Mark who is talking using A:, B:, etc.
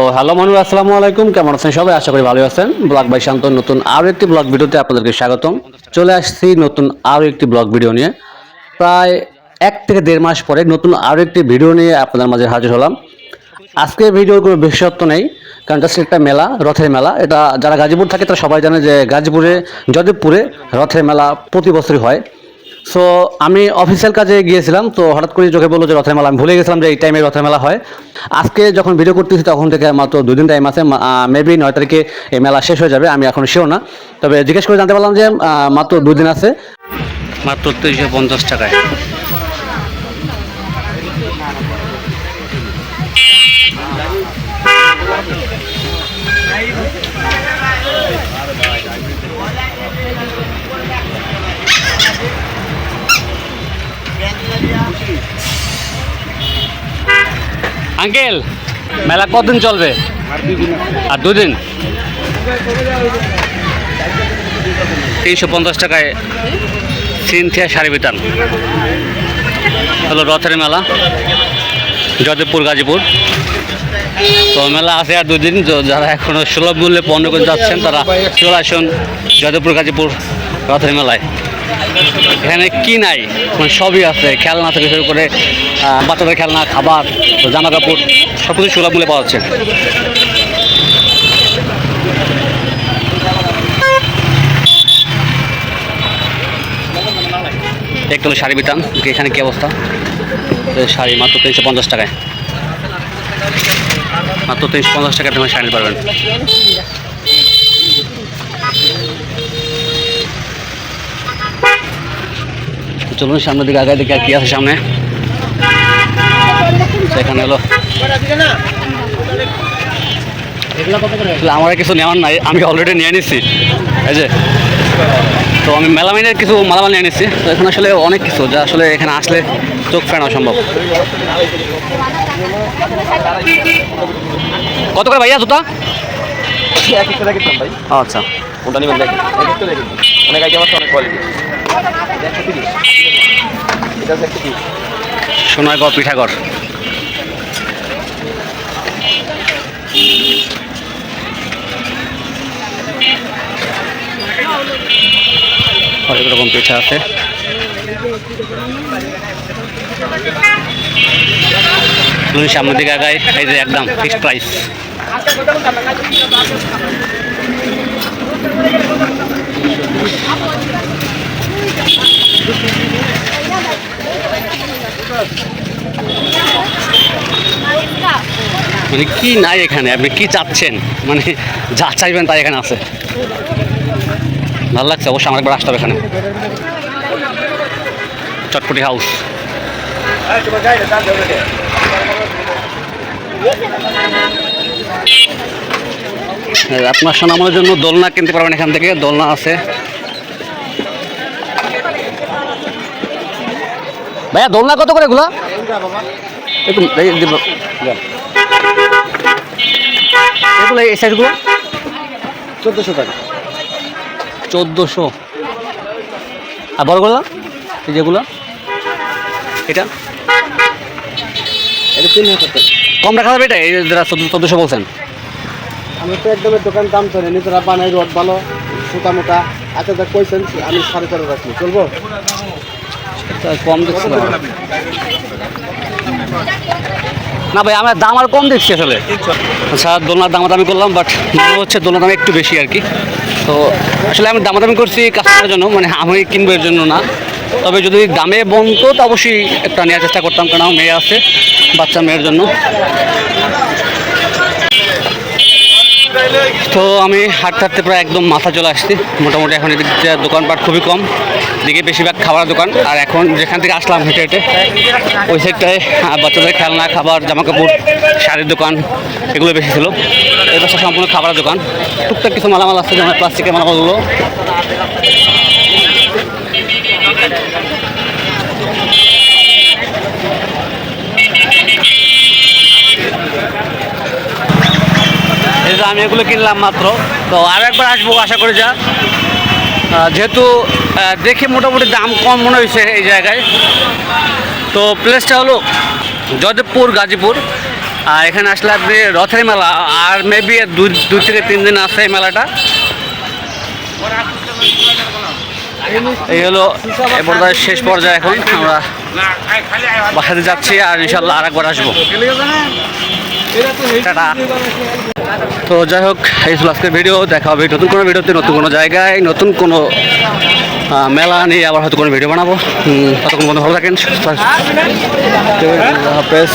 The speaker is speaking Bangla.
A: তো হ্যালো মানুষ আসসালামু আলাইকুম। কেমন আছেন সবাই? আশা করি ভালো আছেন। ব্লগ বাই শান্ত, নতুন আরও একটি ব্লগ ভিডিওতে আপনাদেরকে স্বাগতম। চলে আসছি নতুন আরও একটি ব্লগ ভিডিও নিয়ে। প্রায় এক থেকে দেড় মাস পরে নতুন আরও একটি ভিডিও নিয়ে আপনাদের মাঝে হাজির হলাম। আজকে ভিডিওর কোনো বিশেষত্ব নেই, কারণ জাস্ট একটা মেলা, রথের মেলা। এটা যারা গাজীপুর থাকে তারা সবাই জানে যে গাজীপুরে, যদেবপুরে রথের মেলা প্রতি বছরই হয়। সো আমি অফিসিয়াল কাজে গিয়েছিলাম, তো হঠাৎ করে চোখে বলল যে রথের মেলা। আমি ভুলে গেছিলাম যে এই টাইমে রথের মেলা হয়। আজকে যখন ভিডিও করতেছি, তখন থেকে মাত্র দুই দিন টাইম আছে। মেবি নয় তারিখে এই মেলা শেষ হয়ে যাবে, আমি এখন শিও না। তবে জিজ্ঞেস করে জানতে পারলাম যে মাত্র দুই দিন আছে। মাত্র তিনশো পঞ্চাশ টাকায়। আঙ্কেল, মেলা কতদিন চলবে? আর দুদিন? তিনশো পঞ্চাশ টাকায় সিনথিয়া শাড়ি বিতান। হলো রথের মেলা, যদেবপুর, গাজীপুর। তো মেলা আছে আর দুদিন যারা এখনও সুলভ মূল্যে পণ্য করে যাচ্ছেন, তারা চলে আসুন যদেবপুর, গাজীপুর রথের মেলায়। এখানে কি নাই? মানে সবই আছে, খেলনা থেকে শুরু করে বাচ্চাদের খেলনা, খাবার জামা কাপড় সব কিছু সুলভ মূল্যে পাওয়া যাচ্ছে। একটু শাড়ি বিতান এখানে কি অবস্থা? শাড়ি মাত্র তিনশো পঞ্চাশ টাকায়। মাত্র তিনশো পঞ্চাশ টাকায় তুমি শাড়ি পারবেন। চলুন সামনের দিকে আগায় দিকে আর কি আছে সামনে। সেখানে হলো। আমার কিছু নেওয়ার নাই আমি অলরেডি নিয়ে নিচ্ছি এই যে তো আমি মেলামাইনের কিছু মালামাল নিয়ে নিচ্ছি তো এখানে আসলে অনেক কিছু যা আসলে এখানে আসলে চোখ ফেরানো সম্ভব কত করে ভাইয়া জুতা? আচ্ছা।
B: কোনটা নেবেন অনেক আইটেম আছে অনেক কোয়ালিটি
A: সোনারগড় পিঠাগড়। অনেক রকম পিঠা আছে। সামনের দিকে আগায় এই যে একদম ফিক্সড প্রাইস মানে কি নাই এখানে? আপনি কি চাচ্ছেন? মানে যা চাইবেন তাই এখানে আছে। ভালো লাগছে অবশ্যই আমার একবার আসতে হবে এখানে। চটপটি হাউস আপনার সোনামনের জন্য দোলনা কিনতে পারবেন এখান থেকে। দোলনা আছে। ভাইয়া দোলনা কত করে এগুলা? একটু যান। এগুলো এই সাইজগুলো
B: চোদ্দোশো টাকা।
A: চোদ্দোশো। আর বড়গুলো এই যেগুলো এটা?
B: এটা তিন হাজার টাকা।
A: কম রাখা যাবে এটা? এই যারা চোদ্দ চোদ্দোশো বলছেন।
B: আমি তো একদমের দোকান দাম চলে নিজেরা বানাই রড ভালো সুতা মোটা আচ্ছা কইছেন আমি সাড়ে চার রাখি চলবো?
A: কম দেখছি না। ভাই, আমার দাম আর কম দেখছি আসলে। আচ্ছা দোলনার দামাদামি করলাম বাট মনে হচ্ছে দোলনার দাম একটু বেশি আর কি। তো আসলে আমি দামাদামি করছি কাস্টমারের জন্য মানে আমি কিনবো এর জন্য না। তবে যদি দামে বনতো তো অবশ্যই একটা নেওয়ার চেষ্টা করতাম, কারণ মেয়ে আছে, বাচ্চা মেয়ের জন্য। তো আমি হাঁটতে হাঁটতে প্রায় একদম মাথা চলে আসছি। মোটামুটি এখন এদিক দোকানপাট খুবই কম। দিকে বেশিরভাগ খাবার দোকান। আর এখন যেখান থেকে আসলাম হেঁটে হেঁটে, ওই সাইডটায় বাচ্চাদের খেলনা, খাবার জামা কাপড় শাড়ির দোকান, এগুলো বেশি ছিল। এই পাশে সম্পূর্ণ খাবারের দোকান। টুকটাক কিছু মালামাল আছে, যেমন প্লাস্টিকের মালামালগুলো। আমি এগুলো কিনলাম মাত্র। তো আর একবার আসব, আশা করি যা। যেহেতু দেখে মোটামুটি দাম কম মনে হয়েছে এই জায়গায়। তো প্লেসটা হলো যদেবপুর, গাজীপুর। আর এখানে আসলে আপনি রথের মেলা, আর মেবি দুই দুই থেকে তিন দিন আছে এই মেলাটা। এই হলো এ শেষ পর্যায়ে এখন, আমরা বাসাতে যাচ্ছি আর ইনশাল্লাহ আর একবার আসব। টাটা। তো যাই হোক এই ছিল আজকের ভিডিও। দেখা হবে নতুন কোনো ভিডিওতে নতুন কোনো জায়গায় নতুন কোনো মেলা নিয়ে আবার হয়তো কোনো ভিডিও বানাবো। ততক্ষণ বন্ধু ভালো থাকেন। আল্লাহ হাফেজ।